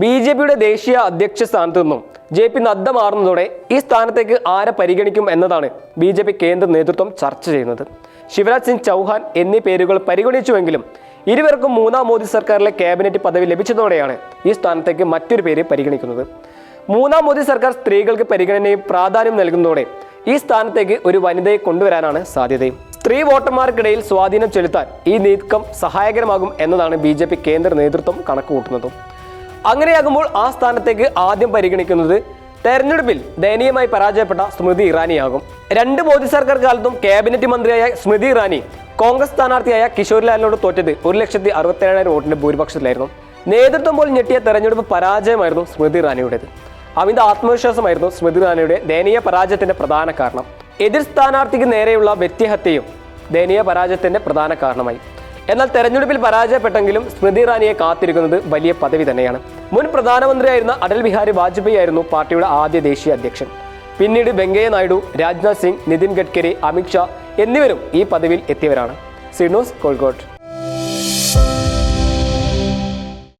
B J പിയുടെ ദേശീയ അധ്യക്ഷ സ്ഥാനത്ത് നിന്നും ജെ പി നദ്ദ മാറുന്നതോടെ ഈ സ്ഥാനത്തേക്ക് ആരെ പരിഗണിക്കും എന്നതാണ് ബി ജെ പി കേന്ദ്ര നേതൃത്വം ചർച്ച ചെയ്യുന്നത്. ശിവരാജ് സിംഗ് ചൗഹാൻ എന്നീ പേരുകൾ പരിഗണിച്ചുവെങ്കിലും ഇരുവർക്കും മൂന്നാം മോദി സർക്കാരിലെ ക്യാബിനറ്റ് പദവി ലഭിച്ചതോടെയാണ് ഈ സ്ഥാനത്തേക്ക് മറ്റൊരു പേര് പരിഗണിക്കുന്നത്. മൂന്നാം മോദി സർക്കാർ സ്ത്രീകൾക്ക് പരിഗണനയും പ്രാധാന്യം നൽകുന്നതോടെ ഈ സ്ഥാനത്തേക്ക് ഒരു വനിതയെ കൊണ്ടുവരാനാണ് സാധ്യതയും സ്ത്രീ വോട്ടർമാർക്കിടയിൽ സ്വാധീനം ചെലുത്താൻ ഈ നീക്കം സഹായകരമാകും എന്നതാണ് ബി കേന്ദ്ര നേതൃത്വം കണക്കുകൂട്ടുന്നതും. അങ്ങനെയാകുമ്പോൾ ആ സ്ഥാനത്തേക്ക് ആദ്യം പരിഗണിക്കുന്നത് തെരഞ്ഞെടുപ്പിൽ ദയനീയമായി പരാജയപ്പെട്ട സ്മൃതി ഇറാനിയാകും. രണ്ട് മോദി സർക്കാർ കാലത്തും ക്യാബിനറ്റ് മന്ത്രിയായ സ്മൃതി ഇറാനി കോൺഗ്രസ് സ്ഥാനാർത്ഥിയായ കിഷോർലാലിനോട് തോറ്റത് ഒരു ലക്ഷത്തി അറുപത്തേഴായിരം വോട്ടിന്റെ ഭൂരിപക്ഷത്തിലായിരുന്നു. നേതൃത്വം പോലും ഞെട്ടിയ തെരഞ്ഞെടുപ്പ് പരാജയമായിരുന്നു സ്മൃതി ഇറാനിയുടേത്. അമിത ആത്മവിശ്വാസമായിരുന്നു സ്മൃതി ഇറാനിയുടെ ദയനീയ പരാജയത്തിന്റെ പ്രധാന കാരണം. എതിർ സ്ഥാനാർത്ഥിക്ക് നേരെയുള്ള വ്യക്തിഹത്യയും ദയനീയ പരാജയത്തിന്റെ പ്രധാന കാരണമായി. എന്നാൽ തെരഞ്ഞെടുപ്പിൽ പരാജയപ്പെട്ടെങ്കിലും സ്മൃതി ഇറാനിയെ കാത്തിരിക്കുന്നത് വലിയ പദവി തന്നെയാണ്. മുൻ പ്രധാനമന്ത്രിയായിരുന്ന അടൽ ബിഹാരി വാജ്പേയി ആയിരുന്നു പാർട്ടിയുടെ ആദ്യ ദേശീയ അധ്യക്ഷൻ. പിന്നീട് വെങ്കയ്യ നായിഡു രാജ്നാഥ് സിംഗ് നിതിൻ ഗഡ്കരി അമിത്ഷാ എന്നിവരും ഈ പദവിയിൽ എത്തിയവരാണ്. സിനോസ് കോഴിക്കോട്.